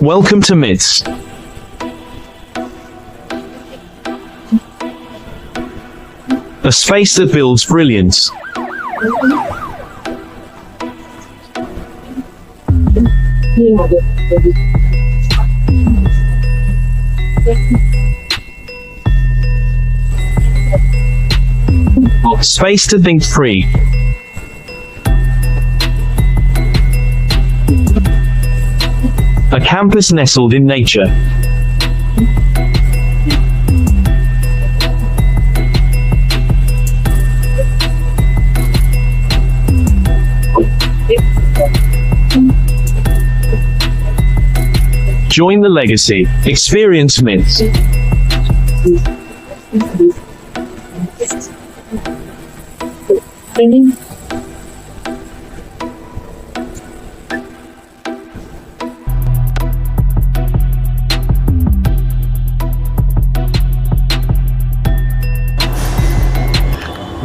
Welcome to Myths. A space that builds brilliance. Space to think free. A campus nestled in nature. Join the legacy. Experience myths.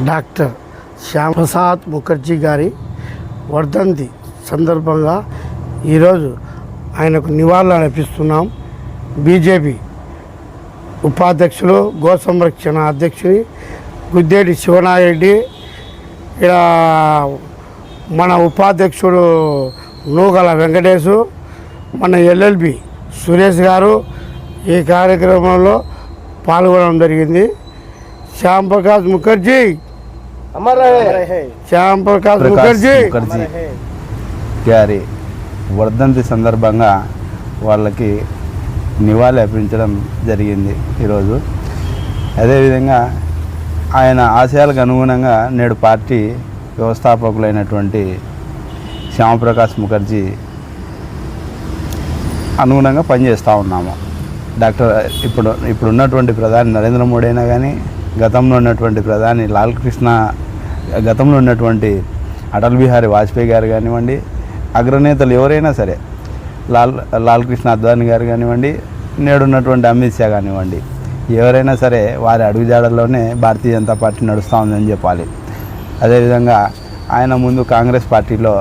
Doctor Shyamaprasad Mukherjee గారి వర్ధంతి సందర్భంగా ఈరోజు ఆయనకు నివాళులు అర్పిస్తున్నాం. BJP ఉపాధ్యక్షులు go సంరక్షణ అధ్యక్షుని గుద్దేటి శివనారెడ్డి ఇక్కడ మన ఉపాధ్యక్షుడు నూగల వెంకటేశు మన ఎల్ఎల్బి సురేష్ గారు ఈ కార్యక్రమంలో పాల్గొనడం జరిగింది. శ్యామ్ శ్యామ్ ప్రకాష్ ప్రకాష్ ముఖర్జీ. ముఖర్జీ. గారి వర్ధంతి సందర్భంగా వాళ్ళకి నివాళి అర్పించడం జరిగింది ఈరోజు. అదేవిధంగా ఆయన ఆశయాలకు అనుగుణంగా నేడు పార్టీ వ్యవస్థాపకులైనటువంటి శ్యామప్రకాష్ ముఖర్జీ అనుగుణంగా పనిచేస్తూ ఉన్నాము. డాక్టర్ ఇప్పుడు ఇప్పుడు ఉన్నటువంటి ప్రధాని నరేంద్ర మోడీ అయినా కానీ గతంలో ఉన్నటువంటి ప్రధాని లాల్ కృష్ణ గతంలో ఉన్నటువంటి అటల్ బిహారీ వాజ్పేయి గారు కానివ్వండి అగ్రనేతలు ఎవరైనా సరే లాల్ లాల్ కృష్ణ అద్వానీ గారు కానివ్వండి నేడున్నటువంటి అమిత్ షా కానివ్వండి ఎవరైనా సరే వారి అడుగుజాడల్లోనే భారతీయ జనతా పార్టీ నడుస్తూ ఉందని చెప్పాలి. అదేవిధంగా ఆయన ముందు కాంగ్రెస్ పార్టీలో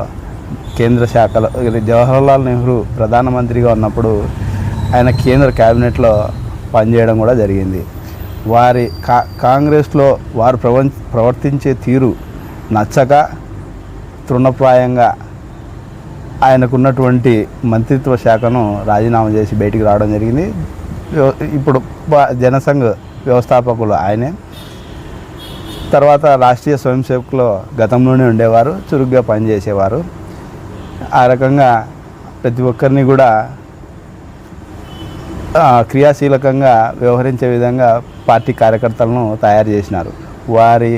కేంద్ర శాఖలో జవహర్లాల్ నెహ్రూ ప్రధానమంత్రిగా ఉన్నప్పుడు ఆయన కేంద్ర క్యాబినెట్లో పనిచేయడం కూడా జరిగింది. వారి కా కాంగ్రెస్లో వారు ప్రవం ప్రవర్తించే తీరు నచ్చక తృణప్రాయంగా ఆయనకున్నటువంటి మంత్రిత్వ శాఖను రాజీనామా చేసి బయటికి రావడం జరిగింది. ఇప్పుడు జనసంఘ్ వ్యవస్థాపకులు ఆయనే. తర్వాత రాష్ట్రీయ స్వయంసేవకులు గతంలోనే ఉండేవారు చురుగ్గా పనిచేసేవారు. ఆ రకంగా ప్రతి ఒక్కరిని కూడా క్రియాశీలకంగా వ్యవహరించే విధంగా పార్టీ కార్యకర్తలను తయారు చేసినారు. వారి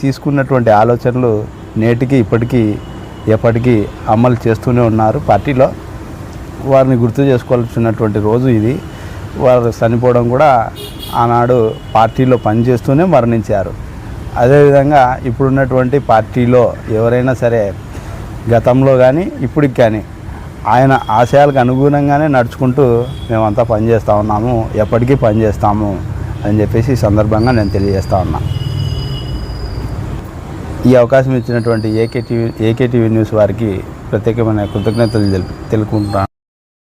తీసుకున్నటువంటి ఆలోచనలు నేటికి ఇప్పటికీ ఎప్పటికీ అమలు చేస్తూనే ఉన్నారు పార్టీలో. వారిని గుర్తు చేసుకోవాల్సినటువంటి రోజు ఇది. వారు చనిపోవడం కూడా ఆనాడు పార్టీలో పనిచేస్తూనే మరణించారు. అదేవిధంగా ఇప్పుడున్నటువంటి పార్టీలో ఎవరైనా సరే గతంలో కానీ ఇప్పటికి కానీ ఆయన ఆశయాలకు అనుగుణంగానే నడుచుకుంటూ మేమంతా పనిచేస్తూ ఉన్నాము. ఎప్పటికీ పనిచేస్తాము అని చెప్పేసి ఈ సందర్భంగా నేను తెలియజేస్తా ఉన్నా. ఈ అవకాశం ఇచ్చినటువంటి ఏకేటీవీ ఏకేటీవీ న్యూస్ వారికి ప్రత్యేకమైన కృతజ్ఞతలు తెలుపు తెలుపుకుంటున్నాను